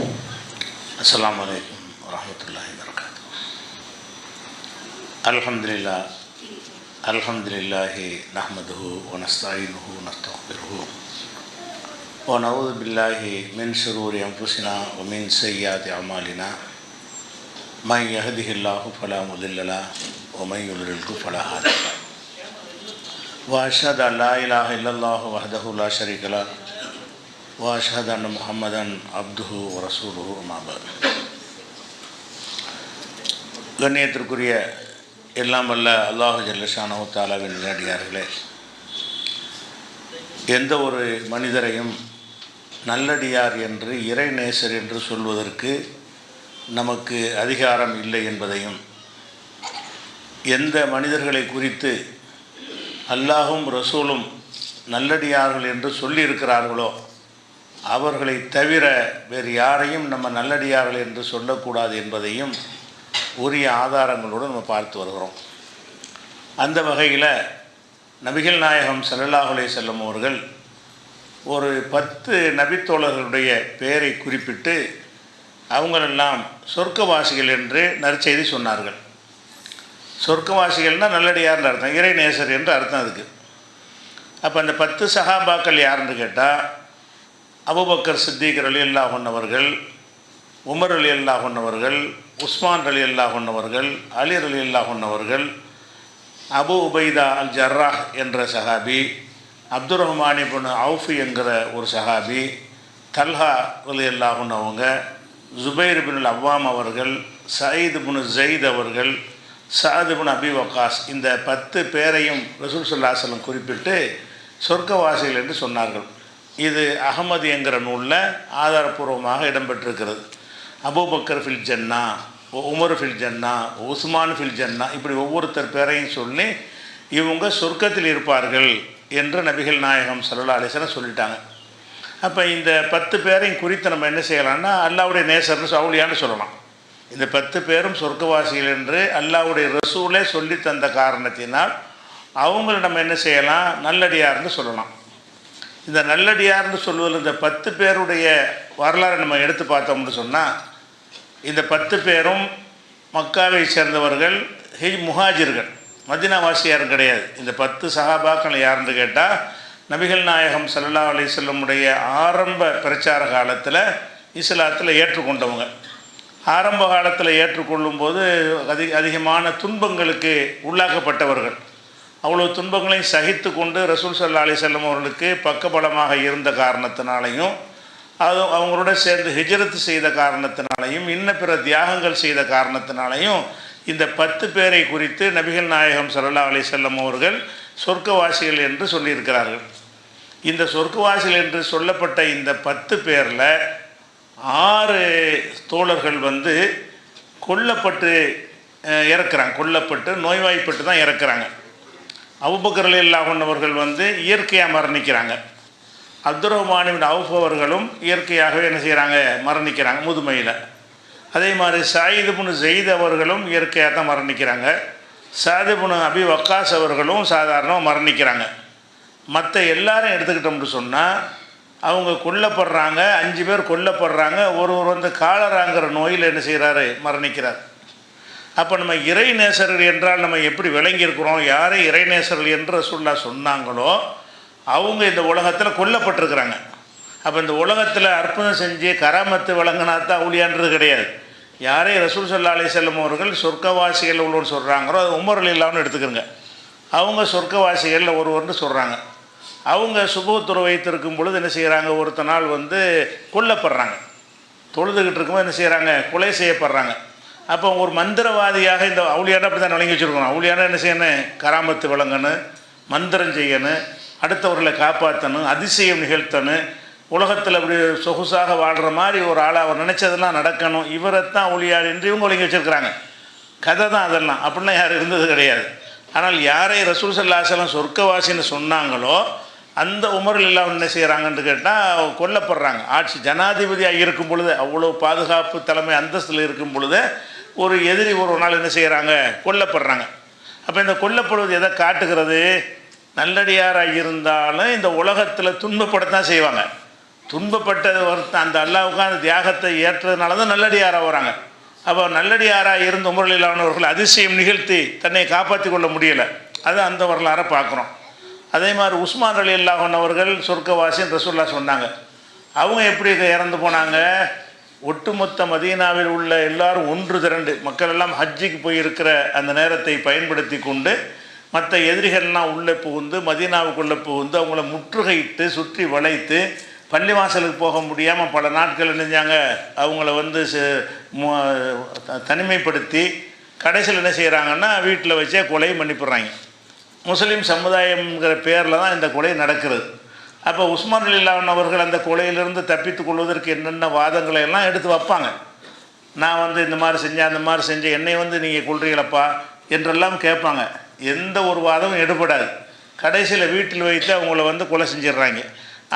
السلام علیکم ورحمۃ اللہ وبرکاتہ۔ الحمد للہ الحمد للہ نحمد ونعوذ باللہ من شرور انفسنا ومن سیئات اعمالنا۔ من يهده الله فلا مضل ومن يضلل فلا هادي واشهد ان لا اله الا الله وحده لا شريك له۔ وأشهد أن محمدا عبده ورسوله أما بعد கண்ணியத்திற்குரிய எல்லாம் வல்ல அல்லாஹு ஜல்லஷானோ தாலாவின் நேரடியார்களே எந்த ஒரு மனிதரையும் நல்லடியார் என்று இறைநேசர் என்று சொல்வதற்கு நமக்கு அதிகாரம் இல்லை என்பதையும் எந்த மனிதர்களை குறித்து அல்லாஹும் ரசூலும் நல்லடியார்கள் என்று சொல்லியிருக்கிறார்களோ அவர்களை தவிர வேறு யாரையும் நம்ம நல்லடியார்கள் என்று சொல்லக்கூடாது என்பதையும் உரிய ஆதாரங்களோடு நம்ம பார்த்து வருகிறோம். அந்த வகையில் நபிகள் நாயகம் செல்லல்லாஹுலே செல்லும் அவர்கள் ஒரு பத்து நபித்தோழர்களுடைய பெயரை குறிப்பிட்டு அவங்களெல்லாம் சொர்க்கவாசிகள் என்று நற்செய்தி சொன்னார்கள். சொர்க்கவாசிகள்னால் நல்லடியார்னு அர்த்தம் இறைநேசர் என்று அர்த்தம் அதுக்கு. அப்போ அந்த பத்து சகாபாக்கள் யாருன்னு கேட்டால் அபுபக்கர் சித்திக் அலி அல்லாஹ் அவர்கள் உமர் அலி அல்லாஹ் அவர்கள் உஸ்மான் அலி அல்லாஹ் அவர்கள் அலி அலி அல்லாஹ் அவர்கள் அபு உபைதா அல் ஜர்ராஹ் என்ற சஹாபி அப்துல் ரஹ்மான் இப்னு அவுஃபி என்கிற ஒரு சஹாபி தல்ஹா அலி அல்லாஹன் அவங்க ஜுபைர் பின் அவ்வாம் அவர்கள் சயீத் பின் ஜெயித் அவர்கள் சாத் பின் அபி வக்காஸ் இந்த பத்து பேரையும் ரசூல் சொல்லாசலம் குறிப்பிட்டு சொர்க்கவாசிகள் என்று சொன்னார்கள். இது அகமது என்கிற நூலில் ஆதாரபூர்வமாக இடம்பெற்றிருக்கிறது. அபூபக்கர் ஃபில் ஜன்னா உமர் ஃபில் ஜன்னா உஸ்மான் ஃபில் ஜன்னா இப்படி ஒவ்வொருத்தர் பேரையும் சொல்லி இவங்க சொர்க்கத்தில் இருப்பார்கள் என்று நபிகள் நாயகம் சல்லா அலிசன சொல்லிட்டாங்க. அப்போ இந்த பத்து பேரையும் குறித்து நம்ம என்ன செய்யலாம்னா அல்லாவுடைய நேசர்னு சவுளியான்னு சொல்லலாம். இந்த பத்து பேரும் சொர்க்கவாசிகள் என்று அல்லாவுடைய ரசூலே சொல்லி தந்த காரணத்தினால் அவங்கள நம்ம என்ன செய்யலாம் நல்லடியார்னு சொல்லலாம். இந்த நல்லடியார்னு சொல்வதில் இந்த பத்து பேருடைய வரலாறை நம்ம எடுத்து பார்த்தோம்னு சொன்னால் இந்த பத்து பேரும் மக்காவை சேர்ந்தவர்கள் ஹிஜ் முஹாஜிர்கள். மதினாவாசியாரும் கிடையாது. இந்த பத்து சகாபாக்கள் யாருன்னு கேட்டால் நபிகள் நாயகம் சல்லா அலிசல்லமுடைய ஆரம்ப பிரச்சார காலத்தில் இஸ்லாத்தில் ஏற்றுக்கொண்டவங்க. ஆரம்ப காலத்தில் ஏற்றுக்கொள்ளும் போது அதிக அதிகமான துன்பங்களுக்கு உள்ளாக்கப்பட்டவர்கள். அவ்வளோ துன்பங்களையும் சகித்து கொண்டு ரசூல் சல்லா அலி செல்லம் அவர்களுக்கு பக்கபலமாக இருந்த காரணத்தினாலையும் அது அவங்களோட சேர்ந்து ஹிஜரத்து செய்த காரணத்தினாலையும் இன்ன பிற தியாகங்கள் செய்த காரணத்தினாலையும் இந்த பத்து பேரை குறித்து நபிகள் நாயகம் சல்லா அலி செல்லம் அவர்கள் சொர்க்கவாசிகள் என்று சொல்லியிருக்கிறார்கள். இந்த சொர்க்கவாசிகள் என்று சொல்லப்பட்ட இந்த பத்து பேரில் ஆறு தோழர்கள் வந்து கொல்லப்பட்டு இறக்குறாங்க. கொல்லப்பட்டு நோய்வாய்ப்பட்டு தான் இறக்குறாங்க. அவுபக்கரில் இல்லாமன்னவர்கள் வந்து இயற்கையாக மரணிக்கிறாங்க. அப்துல் ரஹ்மானின் அவுஃப் இயற்கையாகவே என்ன செய்கிறாங்க மரணிக்கிறாங்க முதுமையில். அதே மாதிரி சாயிதுபுனு ஜெயித் அவர்களும் இயற்கையாக தான் மரணிக்கிறாங்க. சாதிபுனு அபி வக்காஸ் அவர்களும் சாதாரணமாக மரணிக்கிறாங்க. மற்ற எல்லாரும் எடுத்துக்கிட்டோம்னு சொன்னால் அவங்க கொல்லப்படுறாங்க அஞ்சு பேர் கொல்லப்படுறாங்க ஒருவர் வந்து காலராங்கிற நோயில் என்ன செய்கிறாரு மரணிக்கிறார். அப்போ நம்ம இறைநேசர்கள் என்றால் நம்ம எப்படி விளங்கியிருக்கிறோம்? யாரை இறைநேசர்கள் என்று சொல்லா சொன்னாங்களோ அவங்க இந்த உலகத்தில் கொல்லப்பட்டிருக்கிறாங்க. அப்போ இந்த உலகத்தில் அற்புதம் செஞ்சு கராமத்து வழங்கினா தான் ஊழியான்றது கிடையாது. யாரை ரசூல் சல்லா அலி செல்லம் அவர்கள் சொர்க்கவாசிகள் உள்ளவர் சொல்கிறாங்களோ அது உமரல் இல்லாமல் எடுத்துக்கிறங்க அவங்க சொர்க்கவாசிகளில் ஒருவர்னு சொல்கிறாங்க அவங்க சுபத்துறை வைத்திருக்கும் பொழுது என்ன செய்கிறாங்க ஒருத்த நாள் வந்து கொல்லப்படுறாங்க. தொழுதுகிட்டு இருக்கும்போது என்ன செய்கிறாங்க கொலை செய்யப்படுறாங்க. அப்போ ஒரு மந்திரவாதியாக இந்த அவுளியான அப்படி தான் வழங்கி வச்சுருக்கணும். அவுளியான என்ன செய்யணும்? கராமத்து வழங்கணும் மந்திரம் செய்யணும் அடுத்தவர்களை காப்பாற்றணும் அதிசயம் நிகழ்த்தணும் உலகத்தில் அப்படி சொகுசாக வாழ்கிற மாதிரி ஒரு ஆளை அவர் நினச்சதெல்லாம் நடக்கணும். இவரைத்தான் ஒளியார் என்று இவங்க ஒழுங்கி வச்சுருக்கிறாங்க. கதை தான் அதெல்லாம். அப்படிலாம் யாரும் இருந்தது கிடையாது. ஆனால் யாரை ரசூல் சல்லாசலம் சொர்க்கவாசின்னு சொன்னாங்களோ அந்த உமரில் எல்லாம் என்ன செய்கிறாங்கன்னு கேட்டால் கொல்லப்படுறாங்க. ஆட்சி ஜனாதிபதியாக இருக்கும் பொழுது அவ்வளோ பாதுகாப்பு தலைமை அந்தஸ்தில் இருக்கும் பொழுது ஒரு எதிரி ஒரு நாள் என்ன செய்கிறாங்க கொல்லப்படுறாங்க. அப்போ இந்த கொல்லப்படுவது எதை காட்டுகிறது? நல்லடியாராக இருந்தாலும் இந்த உலகத்தில் துன்பப்படத்தான் செய்வாங்க. துன்பப்பட்டது ஒருத்தன் அந்த அல்லாவுக்கு அந்த தியாகத்தை ஏற்றதுனால தான் நல்லடியாராக வராங்க. அப்போ நல்லடியாராக இருந்த முரளிலானவர்கள் அதிசயம் நிகழ்த்தி தன்னை காப்பாற்றி கொள்ள முடியலை. அது அந்த வரலாறை பார்க்குறோம். அதே மாதிரி உஸ்மான் அலி அல்லாஹன் அவர்கள் சொர்க்கவாசின்னு ரசூல்லா சொன்னாங்க. அவங்க எப்படி இறந்து போனாங்க? ஒட்டுமொத்த மதீனாவில் உள்ள எல்லாரும் ஒன்று திரண்டு மக்கள் எல்லாம் ஹஜ்ஜிக்கு போயிருக்கிற அந்த நேரத்தை பயன்படுத்தி கொண்டு மற்ற எதிரிகள்லாம் உள்ளே புகுந்து மதீனாவுக்குள்ளே புகுந்து அவங்கள முற்றுகையிட்டு சுற்றி வளைத்து பள்ளிவாசலுக்கு போக முடியாமல் பல நாட்கள் நினைஞ்சாங்க அவங்கள வந்து த- தனிமைப்படுத்தி கடைசியில் என்ன செய்கிறாங்கன்னா வீட்டில் வச்சே கொலை பண்ணிவிடுறாங்க முஸ்லீம் சமுதாயம்ங்கிற பேரில் தான் இந்த கொலை நடக்கிறது அப்போ உஸ்மான் அலிலான் அவர்கள் அந்த கொலையிலிருந்து தப்பித்துக் கொள்வதற்கு என்னென்ன வாதங்களை எல்லாம் எடுத்து வைப்பாங்க? நான் வந்து இந்த மாதிரி செஞ்சேன் அந்த மாதிரி செஞ்சேன் என்னை வந்து நீங்கள் கொள்றீங்களப்பா என்றெல்லாம் கேட்பாங்க. எந்த ஒரு வாதமும் எடுபடாது. கடைசியில் வீட்டில் வைத்து அவங்கள வந்து கொலை செஞ்சிடுறாங்க.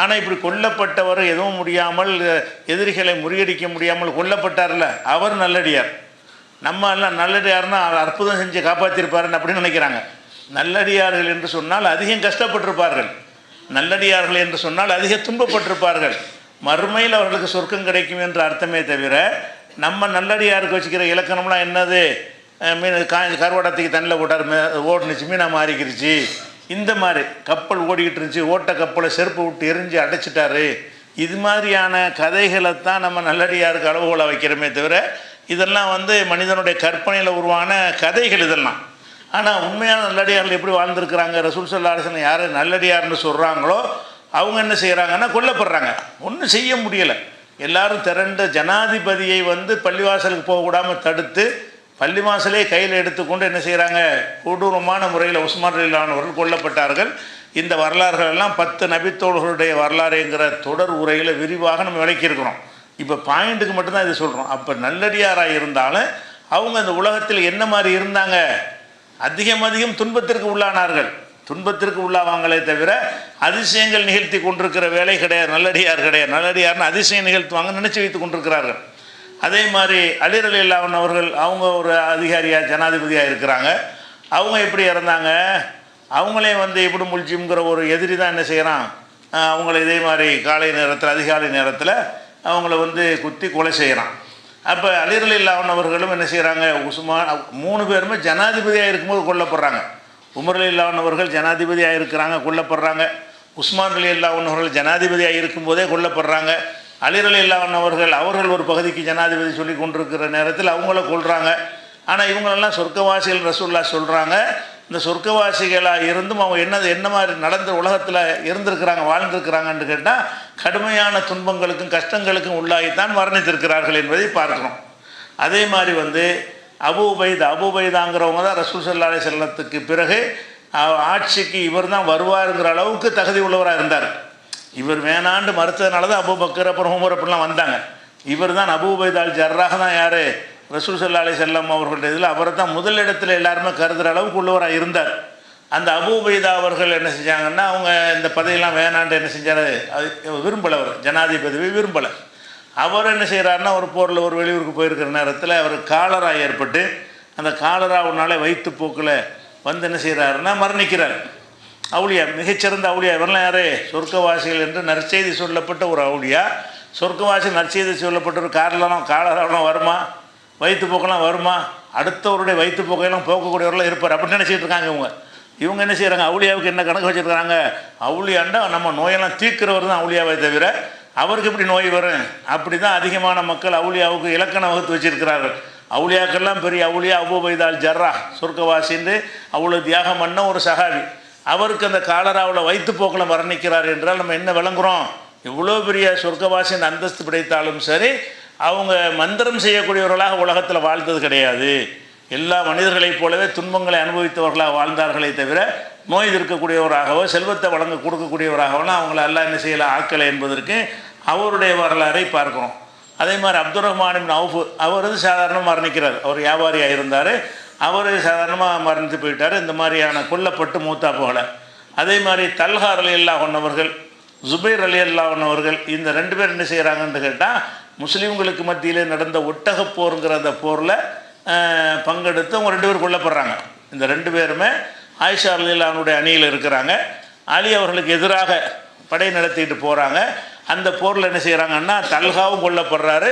ஆனால் இப்படி கொல்லப்பட்டவர் எதுவும் முடியாமல் எதிரிகளை முறியடிக்க முடியாமல் கொல்லப்பட்டார்ல அவர் நல்லடியார். நம்ம எல்லாம் நல்லடியார்னா அவர் அற்புதம் செஞ்சு காப்பாற்றிருப்பாருன்னு அப்படின்னு நினைக்கிறாங்க. நல்லடியார்கள் என்று சொன்னால் அதிகம் கஷ்டப்பட்டிருப்பார்கள். நல்லடியார்கள் என்று சொன்னால் அதிக துன்பப்பட்டிருப்பார்கள். மறுமையில் அவர்களுக்கு சொர்க்கம் கிடைக்கும் என்ற அர்த்தமே தவிர நம்ம நல்லடியாருக்கு வச்சுக்கிற இலக்கணம்லாம் என்னது? மீன் காய் கருவாடத்துக்கு தண்ணியில் போட்டார் ஓடுனுச்சு மீனாக மாறிக்கிருச்சு. இந்த மாதிரி கப்பல் ஓடிக்கிட்டு இருந்துச்சு ஓட்ட கப்பலை செருப்பு விட்டு எரிஞ்சு அடைச்சிட்டாரு. இது மாதிரியான கதைகளை தான் நம்ம நல்லடியாருக்கு அளவுகோலாக வைக்கிறோமே தவிர இதெல்லாம் வந்து மனிதனுடைய கற்பனையில் உருவான கதைகள் இதெல்லாம். ஆனால் உண்மையான நல்லடியார்கள் எப்படி வாழ்ந்துருக்கிறாங்க? ரசூல் சல்லா அரசன் யார் நல்லடியார்னு சொல்கிறாங்களோ அவங்க என்ன செய்கிறாங்கன்னா கொல்லப்படுறாங்க. ஒன்றும் செய்ய முடியலை. எல்லாரும் திரண்ட ஜனாதிபதியை வந்து பள்ளிவாசலுக்கு போகக்கூடாமல் தடுத்து பள்ளிவாசலே கையில் எடுத்துக்கொண்டு என்ன செய்கிறாங்க கொடூரமான முறையில் உஸ்மான் அலிலானவர்கள் கொல்லப்பட்டார்கள். இந்த வரலாறுகள் எல்லாம் பத்து நபித்தோழர்களுடைய வரலாறுங்கிற தொடர் உரையில் விரிவாக நம்ம விளக்கியிருக்கிறோம் இப்போ பாயிண்ட்டுக்கு மட்டும்தான் இதை சொல்கிறோம் அப்போ நல்லடியாராக இருந்தாலும் அவங்க அந்த உலகத்தில் என்ன மாதிரி இருந்தாங்க? அதிகம் அதிகம் துன்பத்திற்கு உள்ளானார்கள். துன்பத்திற்கு உள்ளாவாங்களே தவிர அதிசயங்கள் நிகழ்த்தி கொண்டிருக்கிற வேலை கிடையாது. நல்லடியார் கிடையாது. நல்லடியார்னு அதிசயம் நிகழ்த்துவாங்க நினச்சி வைத்து கொண்டிருக்கிறார்கள். அதே மாதிரி அலிர் அலி அவர்கள் அவங்க ஒரு அதிகாரியாக ஜனாதிபதியாக இருக்கிறாங்க. அவங்க எப்படி இறந்தாங்க? அவங்களே வந்து எப்படி முல்ஜிம்ங்கிற ஒரு எதிரி தான் என்ன செய்கிறான் அவங்கள இதே மாதிரி காலை நேரத்தில் அதிகாலை நேரத்தில் அவங்கள வந்து குத்தி கொலை செய்கிறான் அப்போ அலிரலி இல்லாமன் அவர்களும் என்ன செய்கிறாங்க உஸ்மான் மூணு பேருமே ஜனாதிபதியாக இருக்கும்போது கொல்லப்படுறாங்க. உமர் அலி அவர்கள் ஜனாதிபதியாக இருக்கிறாங்க கொல்லப்படுறாங்க. உஸ்மான் அலி இல்லாமன் அவர்கள் ஜனாதிபதியாக இருக்கும்போதே கொல்லப்படுறாங்க. அலிரலி அலி அவர்கள் அவர்கள் ஒரு பகுதிக்கு ஜனாதிபதி சொல்லி கொண்டிருக்கிற நேரத்தில் அவங்கள கொள்கிறாங்க ஆனால் இவங்களெல்லாம் சொர்க்கவாசிகள் ரசூல்லா சொல்கிறாங்க இந்த சொர்க்கவாசிகளாக இருந்தும் அவங்க என்னது என்ன மாதிரி நடந்த உலகத்தில் இருந்திருக்கிறாங்க வாழ்ந்திருக்கிறாங்கன்னு கேட்டால் கடுமையான துன்பங்களுக்கும் கஷ்டங்களுக்கும் உள்ளாகித்தான் மரணித்திருக்கிறார்கள் என்பதை பார்க்கிறோம். அதே மாதிரி வந்து அபு அபுபைதாங்கிறவங்க தான் ரசூல் சல்லா அலி செல்லத்துக்கு பிறகு ஆட்சிக்கு இவர் தான் வருவாருங்கிற அளவுக்கு தகுதி உள்ளவராக இருந்தார். இவர் வேணாண்டு மறுத்ததுனால தான் அபு பக்கர் அப்புறம் ஹோமர் அப்படிலாம் வந்தாங்க. இவர் தான் அபு உபைதால் ஜர்ராக தான் யார்? ரசூல் சல்லா அலி செல்லம் அவர்களுடைய இதில் அவரை தான் முதல் எல்லாருமே கருதுகிற அளவுக்கு உள்ளவராக இருந்தார். அந்த அபூபைதா அவர்கள் என்ன செஞ்சாங்கன்னா அவங்க இந்த பதவியெல்லாம் வேணாண்டு என்ன செஞ்சார்? அது விரும்பலை அவர் ஜனாதிபதி விரும்பலை. அவர் என்ன செய்கிறாருன்னா ஒரு போரில் ஒரு வெளியூருக்கு போயிருக்கிற நேரத்தில் அவர் காலரா ஏற்பட்டு அந்த காலராவுனால வயிற்றுப்போக்கில் வந்து என்ன செய்கிறாருன்னா மரணிக்கிறார். அவுளியா மிகச்சிறந்த அவுளியா இவரெல்லாம் யாரே? சொர்க்கவாசிகள் என்று நற்செய்தி சொல்லப்பட்ட ஒரு அவுளியா. சொர்க்கவாசி நற்செய்தி சொல்லப்பட்ட ஒரு காரலாம் காலராவெலாம் வருமா? வயிற்றுப்போக்கெல்லாம் வருமா? அடுத்தவருடைய வயிற்றுப்போக்கையெல்லாம் போக்கக்கூடியவரெல்லாம் இருப்பார். அப்படின்னு நினச்சிட்டு இருக்காங்க இவங்க. இவங்க என்ன செய்கிறாங்க அவுளியாவுக்கு என்ன கணக்கு வச்சுருக்காங்க? அவுளியாண்டா நம்ம நோயெல்லாம் தீர்க்கிறவர் தான் அவுளியாவை தவிர அவருக்கு எப்படி நோய் வரும்? அப்படி தான் அதிகமான மக்கள் அவுளியாவுக்கு இலக்கண வகுத்து வச்சிருக்கிறார்கள். அவுளியாக்கெல்லாம் பெரிய அவுளியா அபுபைதால் ஜர்ரா சொர்க்கவாசின்னு அவ்வளோ தியாகம் பண்ண ஒரு சகாவி. அவருக்கு அந்த காலராவில் வயிற்றுப்போக்கில் மரணிக்கிறார் என்றால் நம்ம என்ன விளங்குறோம்? இவ்வளோ பெரிய சொர்க்கவாசின் அந்தஸ்து படைத்தாலும் சரி அவங்க மந்திரம் செய்யக்கூடியவர்களாக உலகத்தில் வாழ்ந்தது கிடையாது. எல்லா மனிதர்களைப் போலவே துன்பங்களை அனுபவித்தவர்களாக வாழ்ந்தார்களே தவிர நோய் இருக்கக்கூடியவராகவோ செல்வத்தை வழங்க கொடுக்கக்கூடியவராகவோலாம் அவங்கள எல்லாம் என்ன செய்யலை? ஆக்கலை என்பதற்கு அவருடைய வரலாறை பார்க்கிறோம். அதே மாதிரி அப்துல் ரஹ்மான் அவுஃபு அவர் வந்து சாதாரணமாக மரணிக்கிறார். அவர் வியாபாரியாக இருந்தார். அவர் சாதாரணமாக மறந்து போயிட்டார். இந்த மாதிரியான கொல்லப்பட்டு மூத்தா போகலை. அதே மாதிரி தல்ஹார் அலி அல்லா கொண்டவர்கள் ஜுபைர் அலி அல்லா கொண்டவர்கள் இந்த ரெண்டு பேர் என்ன செய்கிறாங்கன்னு கேட்டால் முஸ்லீம்களுக்கு மத்தியில் நடந்த ஒட்டக போருங்கிற அந்த போரில் பங்கெடுத்து அவங்க ரெண்டு பேர் கொல்லப்படுறாங்க. இந்த ரெண்டு பேருமே ஆயிஷா அலிலானுடைய அணியில் இருக்கிறாங்க. அலி அவர்களுக்கு எதிராக படை நடத்திட்டு போகிறாங்க அந்த போரில் என்ன செய்கிறாங்கன்னா தல்காவும் கொல்லப்படுறாரு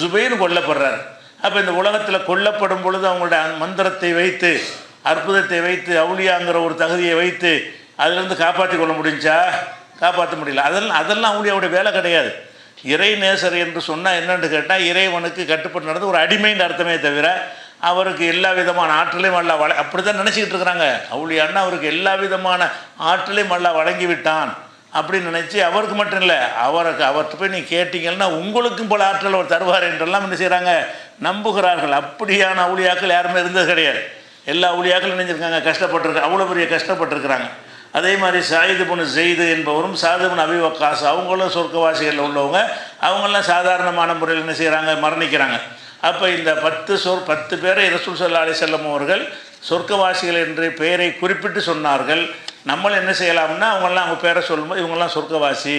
ஜுபைரும் கொல்லப்படுறாரு. அப்போ இந்த உலகத்தில் கொல்லப்படும் பொழுது அவங்களுடைய மந்திரத்தை வைத்து அற்புதத்தை வைத்து அவுளியாங்கிற ஒரு தகுதியை வைத்து அதிலிருந்து காப்பாற்றி கொள்ள முடிஞ்சா? காப்பாற்ற முடியல. அதெல்லாம் அதெல்லாம் அவுளியாவுடைய வேலை கிடையாது. இறை நேசர் என்று சொன்னால் என்னென்னு கேட்டால் இறைவனுக்கு கட்டுப்பட்டு நடந்து ஒரு அடிமைன்ற அர்த்தமே தவிர அவருக்கு எல்லா விதமான ஆற்றலையும் அல்ல வள அப்படி தான் நினச்சிக்கிட்டு இருக்கிறாங்க அவுளியான்னா அவருக்கு எல்லா விதமான ஆற்றலையும் அல்ல வழங்கி விட்டான் அப்படின்னு நினச்சி அவருக்கு மட்டும் இல்லை அவருக்கு அவர்கிட்ட போய் நீ கேட்டீங்கன்னா உங்களுக்கும் போல ஆற்றல் அவர் தருவார் என்றெல்லாம் என்ன செய்கிறாங்க நம்புகிறார்கள். அப்படியான அவுளியாக்கள் யாருமே இருந்தது கிடையாது. எல்லா அவுளியாக்களும் நினைஞ்சிருக்காங்க. கஷ்டப்பட்டிருக்காங்க அவ்வளோ பெரிய கஷ்டப்பட்டிருக்கிறாங்க. அதே மாதிரி சாயிது பொண்ணு ஜெயிது என்பவரும் சாது பொண்ணு அபிவக்காஸ் அவங்களும் சொர்க்கவாசிகளில் உள்ளவங்க. அவங்களாம் சாதாரணமான முறையில் என்ன செய்கிறாங்க மரணிக்கிறாங்க. அப்போ இந்த பத்து சொற் பத்து பேரை ரசூல் சல்லா அலி செல்லம் அவர்கள் சொர்க்கவாசிகள் என்று பெயரை குறிப்பிட்டு சொன்னார்கள். நம்மளும் என்ன செய்யலாம்னா அவங்கெல்லாம் அவங்க பேரை சொல்லும்போது இவங்கெல்லாம் சொர்க்கவாசி.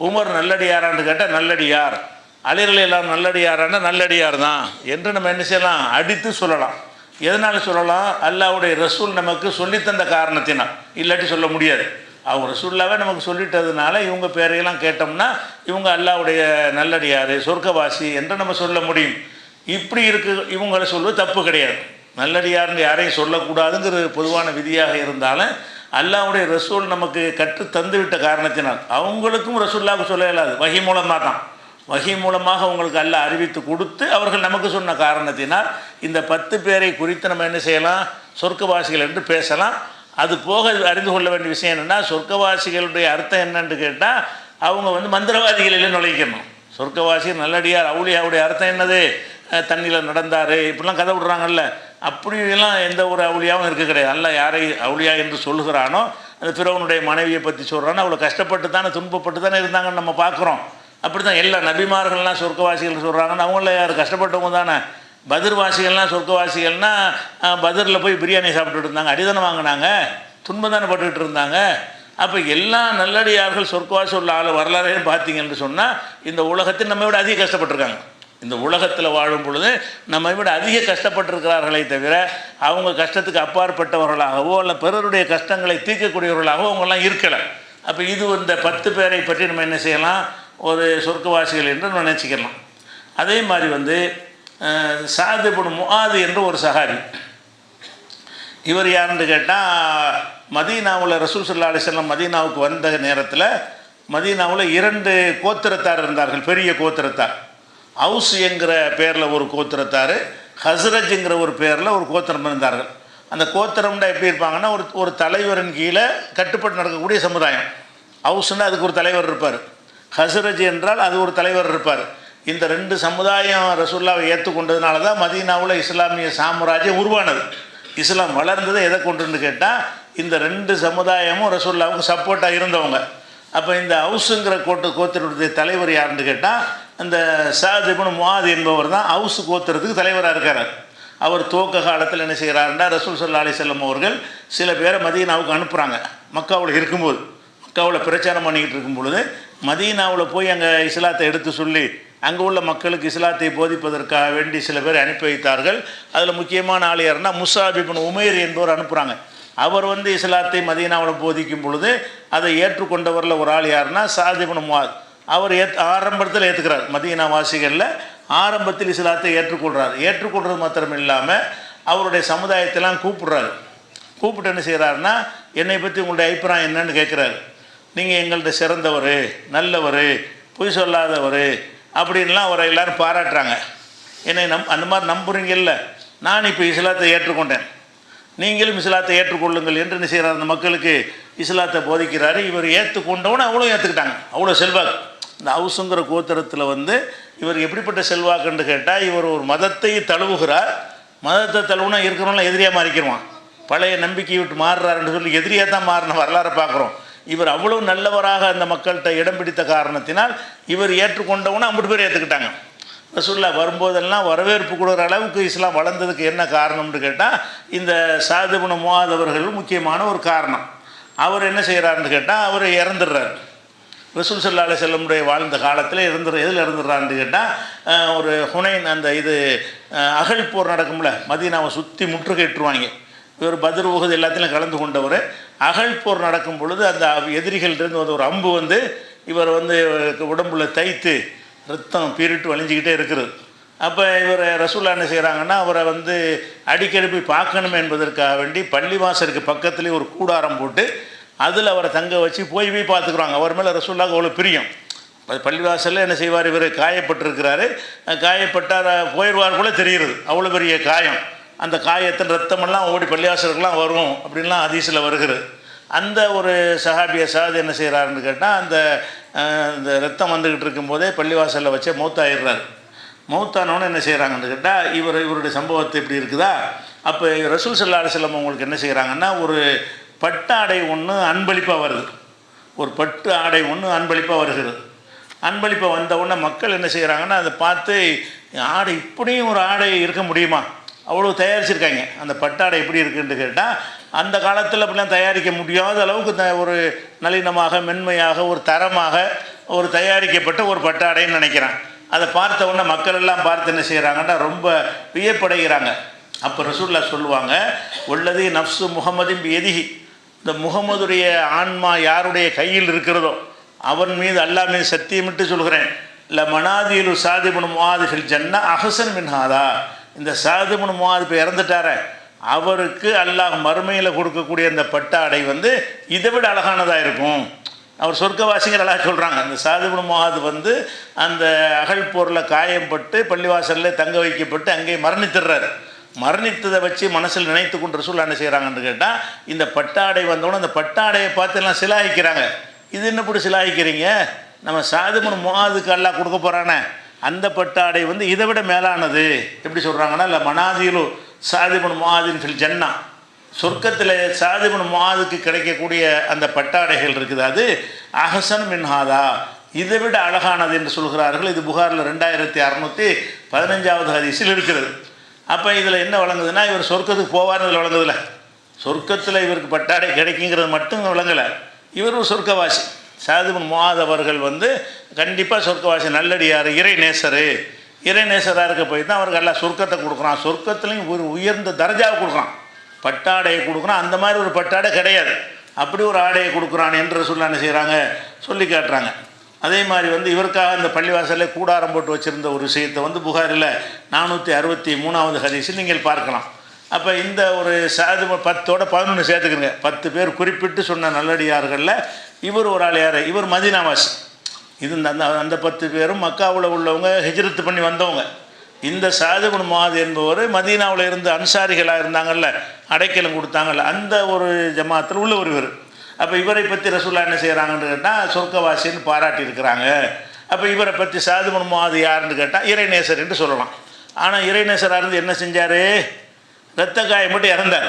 உமர் நல்லடியாரான்னு கேட்டால் நல்லடியார். அலிரல் எல்லாம் நல்லடியாரான்னா நல்லடியார் தான். என்று நம்ம என்ன செய்யலாம்? அடித்து சொல்லலாம். எதனால் சொல்லலாம்? அல்லாவுடைய ரசூல் நமக்கு சொல்லித்தந்த காரணத்தினால். இல்லாட்டி சொல்ல முடியாது. அவங்க ரசூல்லாவே நமக்கு சொல்லிட்டதுனால இவங்க பேரையெல்லாம் கேட்டோம்னா இவங்க அல்லாவுடைய நல்லடியார் சொர்க்கவாசி என்று நம்ம சொல்ல முடியும். இப்படி இருக்கு இவங்களை சொல்வது தப்பு கிடையாது. நல்லடியார்னு யாரையும் சொல்லக்கூடாதுங்கிற பொதுவான விதியாக இருந்தாலும் அல்லாவுடைய ரசூல் நமக்கு கற்று தந்துவிட்ட காரணத்தினால் அவங்களுக்கும் ரசூல்லாவுக்கு சொல்ல இயலாது. வகி மூலமாக தான். வகி மூலமாக உங்களுக்கு அல்ல அறிவித்து கொடுத்து அவர்கள் நமக்கு சொன்ன காரணத்தினால் இந்த பத்து பேரை குறித்து நம்ம என்ன செய்யலாம்? சொர்க்கவாசிகள் என்று பேசலாம். அது போக அறிந்து கொள்ள வேண்டிய விஷயம் என்னென்னா சொர்க்கவாசிகளுடைய அர்த்தம் என்னன்னு கேட்டால் அவங்க வந்து மந்திரவாதிகளில் நுழைக்கணும் சொர்க்கவாசி நல்லடியார் அவுளியாவுடைய அர்த்தம் என்னது? தண்ணியில் நடந்தார் இப்படிலாம் கதை விடுறாங்கல்ல. அப்படியெல்லாம் எந்த ஒரு அவுளியாவும் இருக்க கிடையாது. அல்ல யாரை அவுளியா என்று சொல்லுகிறானோ அந்த பிறவனுடைய மனைவியை பற்றி சொல்கிறானோ அவ்வளோ கஷ்டப்பட்டு தானே துன்பப்பட்டு தானே இருந்தாங்கன்னு நம்ம பார்க்குறோம். அப்படி தான் எல்லா நபிமார்கள்லாம் சொர்க்கவாசிகள் சொல்கிறாங்கன்னு அவங்கள யார் கஷ்டப்பட்டவங்க தானே? பதிர்வாசிகள்லாம் சொர்க்கவாசிகள்னால் பதிரில் போய் பிரியாணி சாப்பிட்டுட்டு இருந்தாங்க. அடிதானம் வாங்கினாங்க? துன்பம் தானே பட்டுக்கிட்டு இருந்தாங்க? அப்போ எல்லா நல்லடியார்கள் சொர்க்கவாசி உள்ள ஆள் வரலாறையும் பார்த்தீங்கன்னு சொன்னால் இந்த உலகத்தில் நம்ம விட அதிக கஷ்டப்பட்டிருக்காங்க. இந்த உலகத்தில் வாழும் பொழுது நம்ம விட அதிக கஷ்டப்பட்டிருக்கிறார்களே தவிர அவங்க கஷ்டத்துக்கு அப்பாற்பட்டவர்களாகவோ இல்லை பிறருடைய கஷ்டங்களை தீர்க்கக்கூடியவர்களாகவோ அவங்கெல்லாம் இருக்கலை. அப்போ இது இந்த பத்து பேரை பற்றி நம்ம என்ன செய்யலாம்? ஒரு சொர்க்கவாசிகள் என்று நினைச்சிக்கலாம் நினச்சிக்கலாம். அதே மாதிரி வந்து சாதிபுன் முஆது என்று ஒரு சஹாபி. இவர் யாருன்னு கேட்டால் மதீனாவில் ரசூல் சுல்லா அலிசல்லாம் மதீனாவுக்கு வந்த நேரத்தில் மதீனாவில் இரண்டு கோத்திரத்தார் இருந்தார்கள் பெரிய கோத்திரத்தார். ஹவுஸ் என்கிற பேரில் ஒரு கோத்திரத்தார் ஹசரஜ்ங்கிற ஒரு பேரில் ஒரு கோத்திரம் இருந்தார்கள். அந்த கோத்திரம்னா எப்படி இருப்பாங்கன்னா ஒரு ஒரு தலைவரின் கீழே கட்டுப்பட்டு நடக்கக்கூடிய சமுதாயம். ஹவுஸ்னால் அதுக்கு ஒரு தலைவர் இருப்பார். ஹசரஜ் என்றால் அது ஒரு தலைவர் இருப்பார். இந்த ரெண்டு சமுதாயம் ரசூல்லாவை ஏற்றுக்கொண்டதுனால தான் மதீனாவில் இஸ்லாமிய சாம்ராஜ்யம் உருவானது. இஸ்லாம் வளர்ந்தது எதை கொண்டுன்னு கேட்டால் இந்த ரெண்டு சமுதாயமும் ரசூல்லாவுக்கு சப்போர்ட்டாக இருந்தவங்க. அப்போ இந்த ஹவுஸுங்கிற கோட்டு கோத்திரத்துடைய தலைவர் யாருன்னு கேட்டால் அந்த சாதிபுன் முவாது என்பவர் தான் ஹவுஸ் கோத்திரத்துக்கு தலைவராக இருக்கார். அவர் துவக்க காலத்தில் என்ன செய்கிறாருன்னா ரசூல் சல்லா அலி செல்லம் அவர்கள் சில பேரை மதீனாவுக்கு அனுப்புகிறாங்க மக்காவில் இருக்கும்போது. மக்காவில் பிரச்சாரம் பண்ணிக்கிட்டு இருக்கும் பொழுது மதீனாவில் போய் அங்கே இஸ்லாத்தை எடுத்து சொல்லி அங்கே உள்ள மக்களுக்கு இஸ்லாத்தை போதிப்பதற்காக வேண்டி சில பேர் அனுப்பி வைத்தார்கள். அதில் முக்கியமான ஆள் யாருன்னா முசாபிபின் உமேர் என்பவர் அனுப்புகிறாங்க அவர் வந்து இஸ்லாத்தை மதீனாவில் போதிக்கும் பொழுது அதை ஏற்றுக்கொண்டவரில் ஒரு ஆள் யாருன்னா சாதிபின் முவாத். அவர் ஏத் ஆரம்பத்தில் ஏற்றுக்கிறார் மதீனா வாசிகளில் ஆரம்பத்தில் இஸ்லாத்தை ஏற்றுக்கொள்கிறார் ஏற்றுக்கொள்வது மாத்திரம் இல்லாமல் அவருடைய சமுதாயத்தெல்லாம் கூப்பிடுறாரு. கூப்பிட்டு என்ன செய்கிறாருன்னா என்னை பற்றி உங்களுடைய அபிப்பிராயம் என்னன்னு கேட்குறாரு நீங்கள் எங்கள்கிட்ட சிறந்தவர் நல்லவர் பொய் சொல்லாதவர் அப்படின்லாம் அவரை எல்லோரும் பாராட்டுறாங்க. என்னை நம் அந்த மாதிரி நம்புறீங்கல்ல நான் இப்போ இஸ்லாத்தை ஏற்றுக்கொண்டேன். நீங்களும் இஸ்லாத்தை ஏற்றுக்கொள்ளுங்கள் என்று என்ன செய்கிறார் அந்த மக்களுக்கு இஸ்லாத்தை போதிக்கிறாரு. இவர் ஏற்றுக்கொண்டவனே அவ்வளோ ஏற்றுக்கிட்டாங்க அவ்வளோ செல்வாக்கு. இந்த ஹவுஸுங்கிற கோத்திரத்தில் வந்து இவர் எப்படிப்பட்ட செல்வாக்குன்னு கேட்டால் இவர் ஒரு மதத்தை தழுவுகிறார். மதத்தை தழுவுனா இருக்கிறவங்களாம் எதிரியாக மாறிக்கிடுவான் பழைய நம்பிக்கை விட்டு மாறுறாருன்னு சொல்லி எதிரியாக தான் மாறின வரலாறை பார்க்குறோம். இவர் அவ்வளோ நல்லவராக அந்த மக்கள்கிட்ட இடம் பிடித்த காரணத்தினால் இவர் ஏற்றுக்கொண்டவுன்னு ஐம்பது பேர் ஏற்றுக்கிட்டாங்க ரசுல்லா வரும்போதெல்லாம் வரவேற்பு கொடுக்குற அளவுக்கு இஸ்லாம் வளர்ந்ததுக்கு என்ன காரணம்னு கேட்டால் இந்த சாதுபுன முவாதவர்கள் முக்கியமான ஒரு காரணம். அவர் என்ன செய்கிறாருன்னு கேட்டால் அவர் இறந்துடுறார். ரசூல் சல்லா அலி செல்லமுடைய வாழ்ந்த காலத்தில் இறந்துரு எதில் இறந்துடுறான்னு கேட்டால் ஒரு ஹுனைன் அந்த இது அஹ், போர் நடக்கும்ல மதீனாவை சுற்றி முற்றுகையிட்டுருவாங்க இவர் பதிர் உகது எல்லாத்திலும் கலந்து கொண்டவர். அகழ் போர் நடக்கும் பொழுது அந்த எதிரிகள்கிட்டருந்து வந்து ஒரு அம்பு வந்து இவர் வந்து உடம்புல தைத்து ரத்தம் பீரிட்டு வலிஞ்சிக்கிட்டே இருக்கிறது. அப்போ இவர் ரசூல்லா என்ன செய்கிறாங்கன்னா அவரை வந்து அடிக்கடி போய் பார்க்கணும் என்பதற்காக வேண்டி பள்ளிவாசலுக்கு பக்கத்துலேயே ஒரு கூடாரம் போட்டு அதில் அவரை தங்க வச்சு போய் போய் பார்த்துக்குறாங்க. அவர் மேலே ரசூல்லாவுக்கு அவ்வளோ பிரியம். அது பள்ளிவாசலில் என்ன செய்வார்? இவர் காயப்பட்டிருக்கிறாரு. காயப்பட்டார் போயிடுவார் கூட தெரிகிறது. அவ்வளோ பெரிய காயம். அந்த காயத்தின் ரத்தமெல்லாம் ஓடி பள்ளியாசருக்கெல்லாம் வரும் அப்படின்லாம் அதிசயில் வருகிறது. அந்த ஒரு சஹாபிய சாது என்ன செய்கிறாருன்னு கேட்டால் அந்த இந்த ரத்தம் வந்துக்கிட்டு இருக்கும்போதே பள்ளிவாசலில் வச்சே மௌத்தாயிடுறாரு. மௌத்தானவனு என்ன செய்கிறாங்கன்னு கேட்டால் இவர் இவருடைய சம்பவத்தை இப்படி இருக்குதா? அப்போ ரசூல் சல்லா அலிஸ்லாம் அவங்களுக்கு என்ன செய்கிறாங்கன்னா ஒரு பட்டாடை ஒன்று அன்பளிப்பாக வருது. ஒரு பட்டு ஆடை ஒன்று அன்பளிப்பாக வருகிறது. அன்பளிப்பாக வந்த உடனே மக்கள் என்ன செய்கிறாங்கன்னா அதை பார்த்து ஆடை இப்படியும் ஒரு ஆடை இருக்க முடியுமா? அவ்வளோ தயாரிச்சிருக்காங்க. அந்த பட்டாடை எப்படி இருக்குன்னு கேட்டால் அந்த காலத்தில் அப்படிலாம் தயாரிக்க முடியாத அளவுக்கு த ஒரு நளினமாக மென்மையாக ஒரு தரமாக ஒரு தயாரிக்கப்பட்ட ஒரு பட்டாடைன்னு நினைக்கிறேன். அதை பார்த்த உடனே மக்கள் எல்லாம் பார்த்து என்ன செய்கிறாங்கன்னா ரொம்ப வியப்படைகிறாங்க. அப்போ ரசூல்லா சொல்லுவாங்க உள்ளது நப்சு முகமதின் எதிகி இந்த முகமதுடைய ஆன்மா யாருடைய கையில் இருக்கிறதோ அவன் மீது அல்லாஹ் மீது சத்தியமிட்டு சொல்கிறேன் இல்லை மனாதியில் சாதிபுன் முவாது ஜன்னா அஹசன் மின்ஹாதா இந்த சாதிபுன் முவாது இப்போ இறந்துட்டார. அவருக்கு அல்லாஹ் மறுமையில் கொடுக்கக்கூடிய அந்த பட்டாடை வந்து இதை விட அழகானதாக இருக்கும். அவர் சொர்க்கவாசிகள் எல்லாம் சொல்கிறாங்க அந்த சாதிபுன் முகாது வந்து அந்த அகழ் போரில் காயம்பட்டு பள்ளிவாசலில் தங்க வைக்கப்பட்டு அங்கே மரணித்துடுறாரு மரணித்ததை வச்சு மனசில் நினைத்து கொண்டு ரசூல் என்ன செய்கிறாங்கன்னு கேட்டால் இந்த பட்டாடை வந்தோடனே அந்த பட்டாடையை பார்த்து எல்லாம் சிலாயிக்கிறாங்க இது என்ன இப்படி சிலாயிக்கிறீங்க நம்ம சாதுமன் முகாதுக்கு எல்லாம் கொடுக்க போகிறானே அந்த பட்டாடை வந்து இதை விட மேலானது. எப்படி சொல்கிறாங்கன்னா இல்லை மனாதியிலு சாதிமன் முகாதின் ஃபில் ஜன்னா. சொர்க்கத்தில் சாதிமன் முகாதுக்கு கிடைக்கக்கூடிய அந்த பட்டாடைகள் இருக்குது. அது அஹசன் மின்ஹாதா இதை விட அழகானது என்று சொல்கிறார்கள். இது புகாரில் ரெண்டாயிரத்தி அறநூற்றி பதினஞ்சாவது ஹதீஸில் இருக்கிறது. அப்போ இதில் என்ன வழங்குதுன்னா இவர் சொர்க்கத்துக்கு போவார்னு இதில் வழங்குதில்ல சொர்க்கத்தில் இவருக்கு பட்டாடை கிடைக்குங்கிறது மட்டும் வழங்கலை இவர் ஒரு சொர்க்கவாசி. சாதுபன் முவாத் அவர்கள் வந்து கண்டிப்பாக சொர்க்கவாசி நல்லடியார் இறை நேசரு இறை நேசராக இருக்க போய் தான் அவருக்கு எல்லாம் சொர்க்கத்தை கொடுக்குறான். சொர்க்கத்துலேயும் ஒரு உயர்ந்த தரஜாவை கொடுக்குறான். பட்டாடையை கொடுக்குறான். அந்த மாதிரி ஒரு பட்டாடை கிடையாது. அப்படி ஒரு ஆடையை கொடுக்குறான் என்று சொல்ல என்ன செய்கிறாங்க சொல்லி காட்டுறாங்க. அதே மாதிரி வந்து இவருக்காக அந்த பள்ளிவாசலில் கூடாரம் போட்டு வச்சுருந்த ஒரு விஷயத்தை வந்து புகாரில் நானூற்றி அறுபத்தி மூணாவது ஹதீஸில் நீங்கள் பார்க்கலாம். அப்போ இந்த ஒரு சாது பத்தோட பதினொன்று சேர்த்துக்குங்க. பத்து பேர் குறிப்பிட்டு சொன்ன நல்லடியார்களில் இவர் ஒரு ஆள் யார்? இவர் மதினாவாசி. இது இந்த அந்த அந்த பத்து பேரும் மக்காவில் உள்ளவங்க ஹெஜ்ரத்து பண்ணி வந்தவங்க. இந்த சாதுகுன் மாது என்பவர் மதீனாவில் இருந்து அன்சாரிகளாக இருந்தாங்கல்ல அடைக்கலம் கொடுத்தாங்கல்ல அந்த ஒரு ஜமாத்தில் உள்ள ஒருவர். அப்போ இவரை பற்றி ரசூல்லா என்ன செய்கிறாங்கன்னு கேட்டால் சொர்க்கவாசின்னு பாராட்டியிருக்கிறாங்க. அப்போ இவரை பற்றி சாதுகுன் மாது யாருன்னு கேட்டால் இறைநேசர் என்று சொல்லலாம். ஆனால் இறைநேசராக இருந்து என்ன செஞ்சார்? ரத்த காயம் மட்டும் இறந்தார்.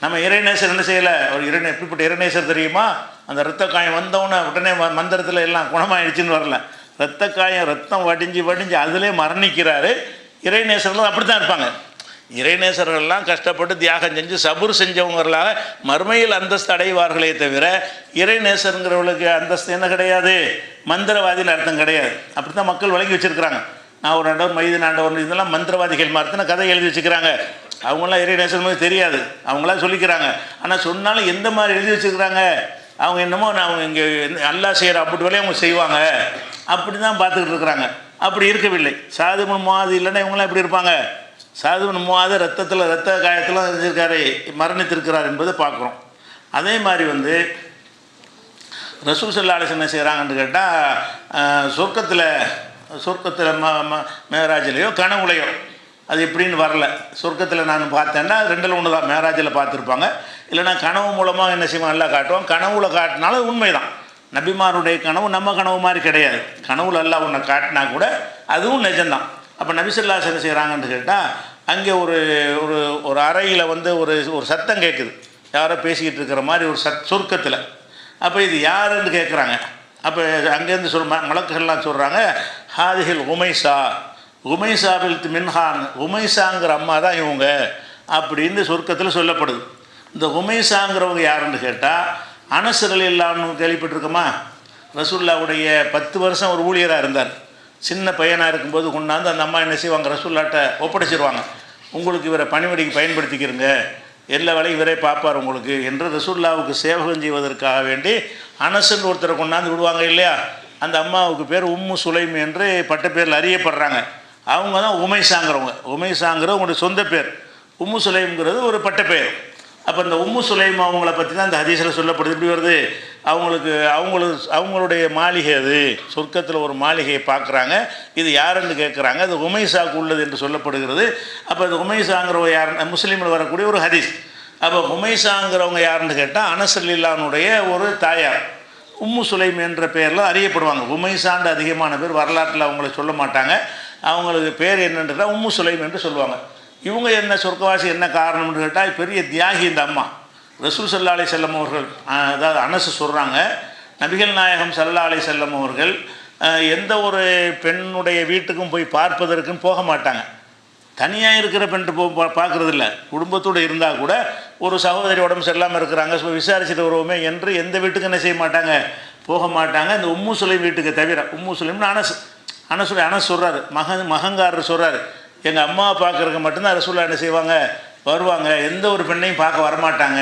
நம்ம இறைநேசர் என்ன செய்யலை? ஒரு இறை எப்படிப்பட்ட இறைநேசர் தெரியுமா? அந்த ரத்த காயம் வந்தவுடனே உடனே ம- மந்திரத்தில் எல்லாம் குணமாயிடுச்சுன்னு வரல. ரத்த காயம் ரத்தம் வடிஞ்சு வடிஞ்சு அதிலே மரணிக்கிறாரு. இறைநேசர்களும் அப்படி தான் இருப்பாங்க. இறைநேசர்கள்லாம் கஷ்டப்பட்டு தியாகம் செஞ்சு சபுர் செஞ்சவங்களாக மறுமையில் அந்தஸ்து அடைவார்களே தவிர இறைநேசருங்கிறவங்களுக்கு அந்தஸ்து என்ன கிடையாது? மந்திரவாதின்னு அர்த்தம் கிடையாது. அப்படி தான் மக்கள் வழங்கி வச்சுருக்கிறாங்க. நான் ஒரு ஆண்டவர் மைது ஆண்டவர் இதெல்லாம் மந்திரவாதிகள் மாதிரி கதை எழுதி வச்சுக்கிறாங்க அவங்களாம் இறைநேசன் மாதிரி தெரியாது. அவங்களாம் சொல்லிக்கிறாங்க. ஆனால் சொன்னாலும் எந்த மாதிரி எழுதி வச்சுருக்கிறாங்க? அவங்க என்னமோ நான் அவங்க இங்கே நல்லா செய்கிற அப்படி வேலையை அவங்க செய்வாங்க. அப்படி தான் பார்த்துக்கிட்டு இருக்கிறாங்க. அப்படி இருக்கவில்லை. சாதுமன் முவாது இல்லைன்னா இவங்களாம் எப்படி இருப்பாங்க? சாதுமன் முவாது ரத்தத்தில் ரத்த காயத்தில் இருக்காரு மரணித்திருக்கிறார் என்பதை பார்க்குறோம். அதே மாதிரி வந்து ரசூல் ஆலோசனை என்ன செய்கிறாங்கன்னு கேட்டால் சொர்க்கத்தில் சொர்க்கத்தில் ம ம மேராஜிலையோ கனவுலையோ அது எப்படின்னு வரல. சொர்க்கத்தில் நான் பார்த்தேன்னா ரெண்டில் ஒன்று தான் மேராஜில் பார்த்துருப்பாங்க. இல்லைனா கனவு மூலமாக என்ன செய்வோம் எல்லாம் காட்டுவோம் கனவுல காட்டினாலும் அது உண்மைதான். நபிமாருடைய கனவு நம்ம கனவு மாதிரி கிடையாது. கனவுல எல்லாம் ஒன்றை காட்டினா கூட அதுவும் நிஜம்தான். அப்போ நபிசல்லாஸ் என்ன செய்கிறாங்கன்னு கேட்டால் அங்கே ஒரு ஒரு ஒரு அறையில் வந்து ஒரு ஒரு சத்தம் கேட்குது யாரோ பேசிக்கிட்டு இருக்கிற மாதிரி ஒரு சத் சொர்க்கத்தில். அப்போ இது யாருன்னு கேட்குறாங்க அப்போ அங்கேருந்து சொல் மலக்குகள்லாம் சொல்கிறாங்க ஹாதிகள் உமைசா உமைசாபில் மின்ஹான் உமைசாங்கிற அம்மா தான் இவங்க அப்படின்னு சொர்க்கத்தில் சொல்லப்படுது. இந்த உமைசாங்கிறவங்க யாருன்னு கேட்டால் அனசரல் இல்லாமல் கேள்விப்பட்டிருக்கோமா? ரசூல்லாவுடைய பத்து வருஷம் ஒரு ஊழியராக இருந்தார். சின்ன பையனாக இருக்கும்போது கொண்டாந்து அந்த அம்மா என்ன செய்வாங்க? ரசுல்லாட்ட ஒப்படைச்சிருவாங்க. உங்களுக்கு இவரை பணிவடிக்கு பயன்படுத்திக்கிறங்க. எல்லா வேலையும் இவரே பார்ப்பார் உங்களுக்கு என்று ரசூல்லாவுக்கு சேவகம் செய்வதற்காக வேண்டி அனசுன்னு ஒருத்தரை கொண்டாந்து விடுவாங்க இல்லையா? அந்த அம்மாவுக்கு பேர் உம்மு சுலைம் என்று பட்ட பேரில் அறியப்படுறாங்க. அவங்க தான் உமைசாங்கிறவங்க. உமைசாங்கிற உங்களுடைய சொந்த பேர். உம்மு சுலைம்ங்கிறது ஒரு பட்ட அப்போ இந்த உம்மு சுலைம் அவங்கள பற்றி தான் இந்த ஹதீஸில் சொல்லப்படுது. எப்படி வருது? அவங்களுக்கு அவங்களுக்கு அவங்களுடைய மாளிகை அது. சொர்க்கத்தில் ஒரு மாளிகையை பார்க்குறாங்க இது யாருன்னு கேட்குறாங்க அது உமைசாக்கு உள்ளது என்று சொல்லப்படுகிறது. அப்போ அது உமைசாங்கிறவங்க யார்? முஸ்லீமில் வரக்கூடிய ஒரு ஹதீஸ். அப்போ உமைசாங்கிறவங்க யாருன்னு கேட்டால் அனசலில்லானுடைய ஒரு தாயார். உம்மு சுலைம் என்ற பெயரில் அறியப்படுவாங்க. உமைசாண்டு அதிகமான பேர் வரலாற்றில் அவங்கள சொல்ல மாட்டாங்க. அவங்களுக்கு பேர் என்னன்றதா உம்மு சுலைம் என்று சொல்லுவாங்க. இவங்க என்ன சொர்க்கவாசி என்ன காரணம்னு கேட்டால் பெரிய தியாகி இந்த அம்மா. ரசூல் சல்லா அலி செல்லம் அவர்கள் அதாவது அனசு சொல்கிறாங்க நபிகள் நாயகம் சல்லா அலி செல்லம் அவர்கள் எந்த ஒரு பெண்ணுடைய வீட்டுக்கும் போய் பார்ப்பதற்குன்னு போக மாட்டாங்க. தனியாக இருக்கிற பெண் போ பார்க்குறது இல்லை குடும்பத்தோடு இருந்தால் கூட ஒரு சகோதரி உடம்பு சரியில்லாமல் இருக்கிறாங்க ஸோ விசாரிச்சுட்டு வருவோமே என்று எந்த வீட்டுக்கும் என்ன செய்ய மாட்டாங்க? போக மாட்டாங்க. இந்த உம்மு சுலைம் வீட்டுக்கு தவிர உம்மு சுலைம்னு அனசு. ஆனால் சொல்லி ஆனால் சொல்கிறாரு மகன் மகங்காரர் சொல்கிறாரு எங்கள் அம்மா பார்க்குறதுக்கு மட்டும்தான் ரசூல்லா என்ன செய்வாங்க? வருவாங்க. எந்த ஒரு பெண்ணையும் பார்க்க வரமாட்டாங்க.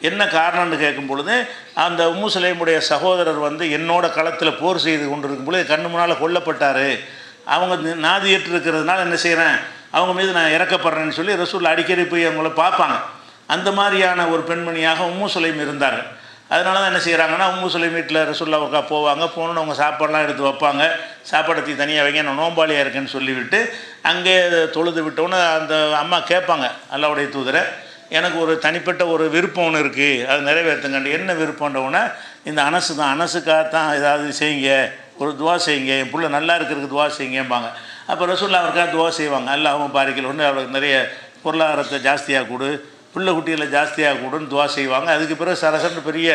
என்ன காரணம்னு கேட்கும் பொழுது அந்த உம்மு சுலைமுடைய சகோதரர் வந்து என்னோட களத்தில் போர் செய்து கொண்டிருக்கும் பொழுது கண்ணு முன்னால் கொல்லப்பட்டார். அவங்க நாதி நாதியற்று இருக்கிறதுனால என்ன செய்கிறேன் அவங்க மீது நான் இறக்கப்படுறேன்னு சொல்லி ரசூல் அடிக்கடி போய் அவங்கள பார்ப்பாங்க. அந்த மாதிரியான ஒரு பெண்மணியாக உம்மு சுலைம் அதனால தான் என்ன செய்கிறாங்கன்னா உம்மு சொல்லி வீட்டில் ரசுல்லா ஒருக்கா போவாங்க போகணுன்னு அவங்க சாப்பாடெலாம் எடுத்து வைப்பாங்க. சாப்பாடத்தை தனியாக வைங்க நான் நோம்பாளியாக இருக்கேன்னு சொல்லிவிட்டு அங்கே தொழுது விட்டோன்னு அந்த அம்மா கேட்பாங்க அல்லாவுடைய தூதரை எனக்கு ஒரு தனிப்பட்ட ஒரு விருப்பம் ஒன்று இருக்குது அது நிறைவேற்றுங்கண்டு. என்ன விருப்பம்ன்றவுடனே இந்த அனசு தான் அனசுக்காக தான் ஏதாவது செய்யுங்க ஒரு துவா செய்யுங்க என் பிள்ளை நல்லா இருக்கிறதுக்கு துவா செய்யுங்கம்பாங்க. அப்போ ரசூல்லா அவருக்காக துவா செய்வாங்க. அல்லாஹும் பாரிக்கல் ஒன்று அவளுக்கு நிறைய பொருளாதாரத்தை ஜாஸ்தியாக கொடு பிள்ளை குட்டிகளை ஜாஸ்தியாக கூடன்னு துவா செய்வாங்க. அதுக்கு பிறகு சரசன்னு பெரிய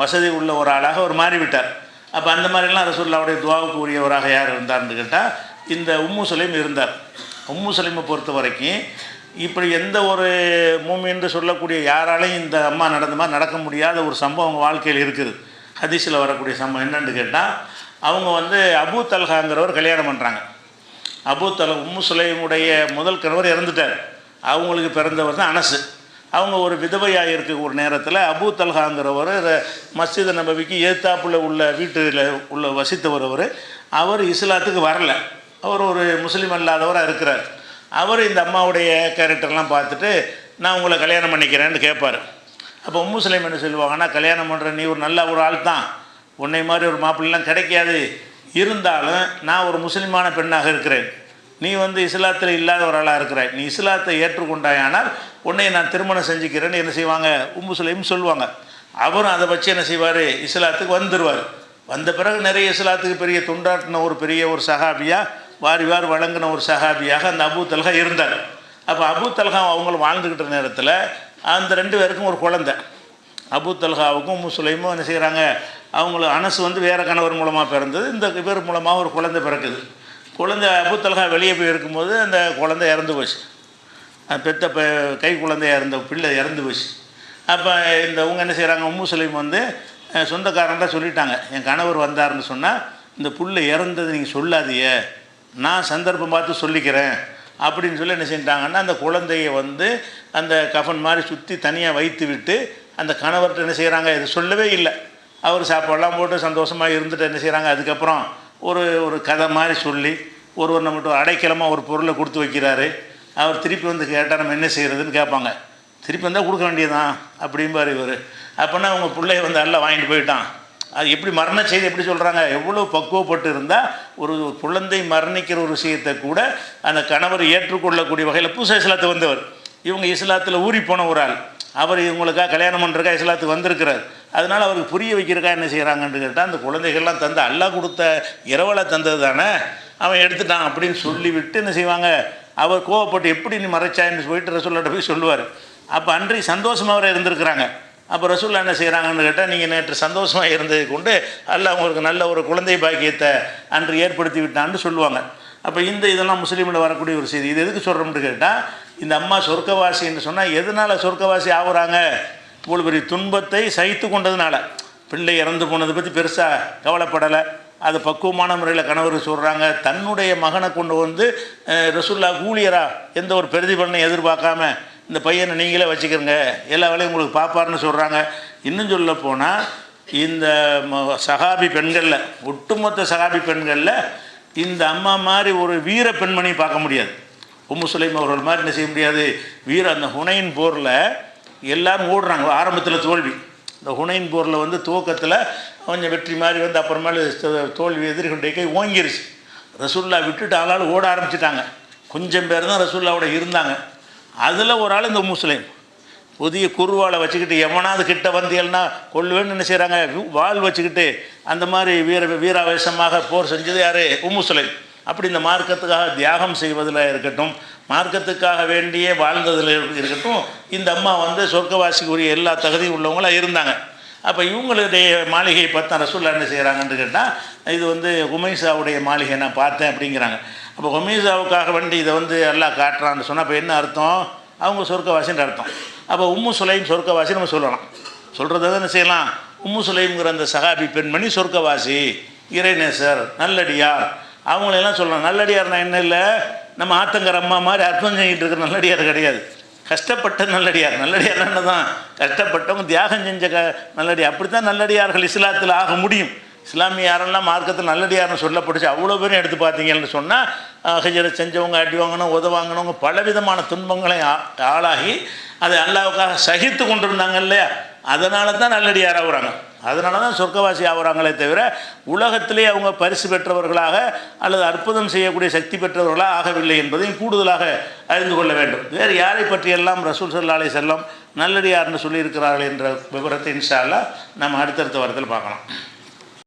வசதி உள்ள ஒரு ஆளாக அவர் மாறிவிட்டார். அப்போ அந்த மாதிரிலாம் ரசூல்லாவுடைய துவாவுக்கு உரியவராக யார் இருந்தார்னு கேட்டால் இந்த உம்மு சுலைம் இருந்தார். உம்மு சுலைமை பொறுத்த வரைக்கும் இப்படி எந்த ஒரு மூமி என்று சொல்லக்கூடிய யாராலையும் இந்த அம்மா நடந்த மாதிரி நடக்க முடியாத ஒரு சம்பவம் அவங்க வாழ்க்கையில் இருக்குது. ஹதீஸில் வரக்கூடிய சம்பவம் என்னென்னு கேட்டால் அவங்க வந்து அபூ தல்ஹாங்கிறவர் கல்யாணம் பண்ணுறாங்க அபூ தல் உம்மு சுலைமுடைய முதல் கணவர் இறந்துட்டார். அவங்களுக்கு பிறந்தவர் தான் அனசு. அவங்க ஒரு விதவையாக இருக்க ஒரு நேரத்தில். அபு தல்ஹாங்கிறவர் மஸ்ஜித் நபவிக்கு ஏத்தாப்பில் உள்ள வீட்டில் உள்ள வசித்தவர் அவர். அவர் இஸ்லாத்துக்கு வரல. அவர் ஒரு முஸ்லீம் அல்லாதவராக இருக்கிறார். அவர் இந்த அம்மாவுடைய கேரக்டர்லாம் பார்த்துட்டு நான் உங்களை கல்யாணம் பண்ணிக்கிறேன்னு கேட்பார் அப்போ முஸ்லீம் என்ன சொல்லுவாங்கன்னா கல்யாணம் பண்ணுற நீ ஒரு நல்ல ஒரு ஆள் தான். உன்னை மாதிரி ஒரு மாப்பிள்ளைலாம் கிடைக்காது. இருந்தாலும் நான் ஒரு முஸ்லீமான பெண்ணாக இருக்கிறேன். நீ வந்து இஸ்லாத்தில் இல்லாத ஒரு ஆளாக இருக்கிறாய். நீ இஸ்லாத்தை ஏற்றுக்கொண்டாயானால் உன்னை நான் திருமணம் செஞ்சுக்கிறேன்னு என்ன செய்வாங்க? உம்பு சுலைம் சொல்லுவாங்க. அவரும் அதை வச்சு என்ன செய்வார்? இஸ்லாத்துக்கு வந்துடுவார் வந்த பிறகு நிறைய இஸ்லாத்துக்கு பெரிய தொண்டாட்டின ஒரு பெரிய ஒரு சகாபியாக வாரி வாரி வழங்கின ஒரு சஹாபியாக அந்த அபு தல்கா இருந்தார். அப்போ அபு தல்கா அவங்களும் வாழ்ந்துக்கிட்ட நேரத்தில் அந்த ரெண்டு பேருக்கும் ஒரு குழந்தை. அபு தல்காவுக்கும் உம்மு என்ன செய்கிறாங்க அவங்கள அனசு வந்து வேறு கணவர் மூலமாக பிறந்தது. இந்த இவர் மூலமாக ஒரு குழந்தை பிறக்குது. குழந்தை அபுத்தலகா வெளியே போய் இருக்கும்போது அந்த குழந்தை இறந்து போச்சு. பெத்த கை குழந்தை இறந்த பிள்ளை இறந்து போச்சு. அப்போ இந்த அவங்க என்ன செய்கிறாங்க உம்மு சுலைம் வந்து சொந்தக்காரன் சொந்தக்காரன்ட்ட சொல்லிட்டாங்க. என் கணவர் வந்தாருன்னு சொன்னால் இந்த புள்ளை இறந்தது நீங்கள் சொல்லாதியே நான் சந்தர்ப்பம் பார்த்து சொல்லிக்கிறேன். அப்படின்னு சொல்லி என்ன செஞ்சிட்டாங்கன்னா அந்த குழந்தைய வந்து அந்த கஃபன் மாதிரி சுற்றி தனியாக வைத்து விட்டு அந்த கணவர்கிட்ட என்ன செய்கிறாங்க இது சொல்லவே இல்லை. அவர் சாப்பாடெல்லாம் போட்டு சந்தோஷமாக இருந்துட்டு என்ன செய்கிறாங்க அதுக்கப்புறம் ஒரு ஒரு கதை மாதிரி சொல்லி ஒருவர் நம்மகிட்ட அடைக்கலமாக ஒரு பொருளை கொடுத்து வைக்கிறாரு. அவர் திருப்பி வந்து கேட்டால் நம்ம என்ன செய்கிறதுன்னு கேட்பாங்க. திருப்பி வந்தால் கொடுக்க வேண்டியதுதான் அப்படிம்பார் இவர். அப்போனா அவங்க பிள்ளைய வந்து நல்லா வாங்கிட்டு போயிட்டான். அது எப்படி மரண செய்தி எப்படி சொல்கிறாங்க எவ்வளோ பக்குவப்பட்டு இருந்தால் ஒரு குழந்தை மரணிக்கிற ஒரு விஷயத்தை கூட அந்த கணவர் ஏற்றுக்கொள்ளக்கூடிய வகையில் புதுசு இஸ்லாத்து வந்தவர். இவங்க இஸ்லாத்தில் ஊறி போன ஒரு ஆள். அவர் இவங்களுக்காக கல்யாணம் பண்ணுறக்கா இஸ்லாத்துக்கு வந்திருக்கிறார். அதனால் அவருக்கு புரிய வைக்கிறக்கா என்ன செய்கிறாங்கன்னு கேட்டால் அந்த குழந்தைகள்லாம் தந்து அல்லா கொடுத்த இரவலை தந்தது தானே அவன் எடுத்துட்டான் அப்படின்னு சொல்லிவிட்டு என்ன செய்வாங்க? அவர் கோவப்பட்டு எப்படி நீ மறைச்சான்னு போயிட்டு ரசூல்லாட்ட போய் சொல்லுவார். அப்போ அன்றி சந்தோஷமாக அவர் இருந்திருக்கிறாங்க. அப்போ ரசூல்லா என்ன செய்கிறாங்கன்னு கேட்டால் நீங்கள் நேற்று சந்தோஷமாக இருந்ததை கொண்டு அல்ல உங்களுக்கு நல்ல ஒரு குழந்தை பாக்கியத்தை அன்று ஏற்படுத்தி விட்டான்னு சொல்லுவாங்க. அப்போ இந்த இதெல்லாம் முஸ்லீமில் வரக்கூடிய ஒரு செய்தி. இது எதுக்கு சொல்கிறோம்னு கேட்டால் இந்த அம்மா சொர்க்கவாசின்னு சொன்னால் எதனால் சொர்க்கவாசி ஆகுறாங்க? இவ்வளோ பெரிய துன்பத்தை சகித்து கொண்டதுனால. பிள்ளை இறந்து போனதை பற்றி பெருசாக கவலைப்படலை. அது பக்குவமான முறையில் கணவர் சொல்கிறாங்க தன்னுடைய மகனை கொண்டு வந்து ரசுல்லா ரசூல்லா ஊழியரா? எந்த ஒரு பிரதிபலனை எதிர்பார்க்காம இந்த பையனை நீங்களே வச்சுக்கிறங்க. எல்லா வேலையும் உங்களுக்கு பார்ப்பாருன்னு சொல்கிறாங்க இன்னும் சொல்ல போனால் இந்த ம- சகாபி பெண்களில் ஒட்டுமொத்த சகாபி பெண்களில் இந்த அம்மா மாதிரி ஒரு வீர பெண்மணி பார்க்க முடியாது. உம்மு சுலைம் அவர்கள் மாதிரி என்ன செய்ய முடியாது? வீர அந்த ஹுனைன் போரில் எல்லாரும் ஓடுறாங்க. ஆரம்பத்தில் தோல்வி. இந்த ஹுனைன் போரில் வந்து துவக்கத்தில் கொஞ்சம் வெற்றி மாதிரி வந்து அப்புறமேலு தோல்வி எதிர்கொண்டே கை ஓங்கிருச்சு. ரசுல்லா விட்டுட்டு ஆளால் ஓட ஆரம்பிச்சிட்டாங்க. கொஞ்சம் பேர் தான் ரசுல்லாவோட இருந்தாங்க. அதில் ஒரு ஆள் இந்த முஸ்லீம் புதிய குருவாளை வச்சுக்கிட்டு எவனாவது கிட்ட வந்தீங்கன்னா கொள்ளுவேன்னு என்ன செய்கிறாங்க வாள் வச்சுக்கிட்டு அந்த மாதிரி வீர வீராவேசமாக போர் செஞ்சது யார்? உம்முசுலைம் அப்படி இந்த மார்க்கத்துக்காக தியாகம் செய்வதில் இருக்கட்டும் மார்க்கத்துக்காக வேண்டியே வாழ்ந்ததில் இருக்கட்டும் இந்த அம்மா வந்து சொர்க்கவாசிக்குரிய எல்லா தகுதியும் உள்ளவங்களாக இருந்தாங்க. அப்போ இவங்களுடைய மாளிகையை பார்த்தா ரசூல்லா என்ன செய்கிறாங்கன்னு கேட்டால் இது வந்து உமைசாவுடைய மாளிகை நான் பார்த்தேன் அப்படிங்கிறாங்க. அப்போ உமைசாவுக்காக வேண்டி இதை வந்து எல்லாம் காட்டுறான்னு சொன்னால் அப்போ என்ன அர்த்தம்? அவங்க சொர்க்கவாசின்ற அர்த்தம். அப்போ உம்மு சுலைம் சொர்க்கவாசி நம்ம சொல்லலாம். சொல்கிறத என்ன செய்யலாம். உம்மு சுலைம்ங்கிற அந்த சகாபி பெண்மணி சொர்க்கவாசி. இறைநேசர் நல்லடியார். அவங்களெல்லாம் சொல்லலாம் நல்லடியார்னா என்ன இல்லை நம்ம ஆத்தங்கர அம்மா மாதிரி அர்த்தம் செஞ்சுட்டு இருக்கிற நல்லடியார் கிடையாது. கஷ்டப்பட்ட நல்லடியார் நல்லடியார் என்ன தான் கஷ்டப்பட்டவங்க தியாகம் செஞ்ச க நல்லடியார். அப்படி தான் நல்லடியார்கள் இஸ்லாத்தில் ஆக முடியும். இஸ்லாமிய யாரெல்லாம் மார்க்கத்தில் நல்லடியார்னு சொல்லப்பட்டுச்சு அவ்வளோ பேரும் எடுத்து பார்த்தீங்கன்னு சொன்னால் ஹஜரை செஞ்சவங்க அடி வாங்கினவங்க உதவாங்கினவங்க பலவிதமான துன்பங்களை ஆளாகி அதை அல்லாவுக்காக சகித்து கொண்டிருந்தாங்க இல்லையா? அதனால தான் நல்லடியார் ஆகுறாங்க. அதனால தான் சொர்க்கவாசி ஆகுறாங்களே தவிர உலகத்திலே அவங்க பரிசு பெற்றவர்களாக அல்லது அற்புதம் செய்யக்கூடிய சக்தி பெற்றவர்களாக ஆகவில்லை என்பதையும் கூடுதலாக அறிந்து கொள்ள வேண்டும். வேறு யாரை பற்றியெல்லாம் ரசூல் சல்லா அலைஹி செல்லம் நல்லடியார்னு சொல்லியிருக்கிறார்கள் என்ற விவரத்தை இன்ஷா நம்ம அடுத்தடுத்த வாரத்தில் பார்க்கலாம்.